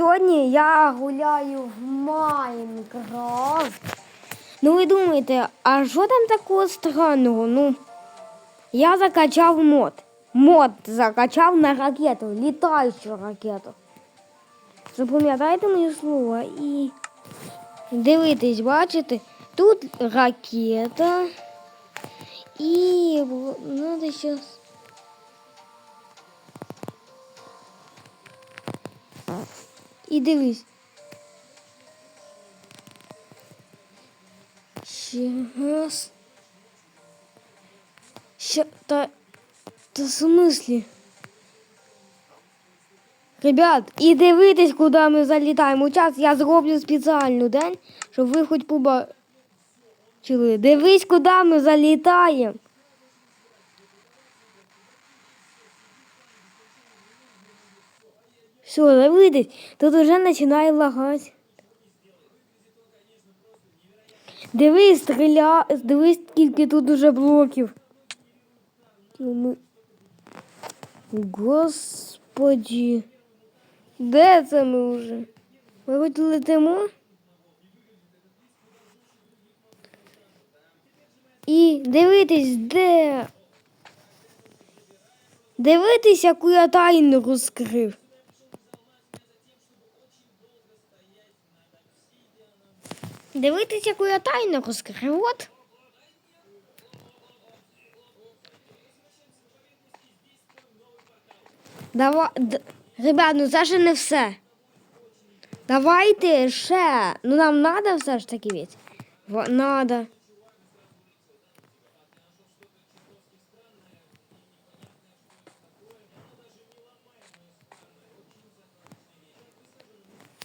Сьогодні я гуляю в Майнкрафт. Ну ви думаєте, а що там такого странного? Ну, я закачав мод. Мод закачав на ракету, літаючу ракету. Запам'ятайте мені слово і дивитесь, бачите, тут ракета. І треба зараз. І дивись. Сейчас. Ща, та, та в смислі? Ребят, і дивитесь, куди ми залітаємо. Час я зроблю спеціальну день, щоб ви хоч побачили. Дивись, куди ми залітаємо. Все, дивитесь, тут уже починає лагати. Дивись, стріля, дивись, скільки тут уже блоків. Господі. Де це ми вже? Ми хоч летимо? І дивитись, де? Дивитись, яку я тайну розкрив. Дивитись, яку я тайну розкрив. От. Давай. Ребят, ну це ще не все. Давайте ще. Ну нам надо все ж таки ведь. Надо.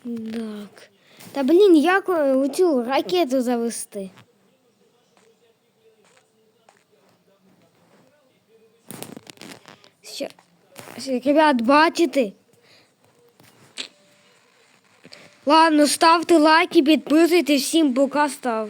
Так. Та блін, як у цю ракету завести? Ребят, бачите? Ладно, ставте лайки, підписуйтесь, всім пока став.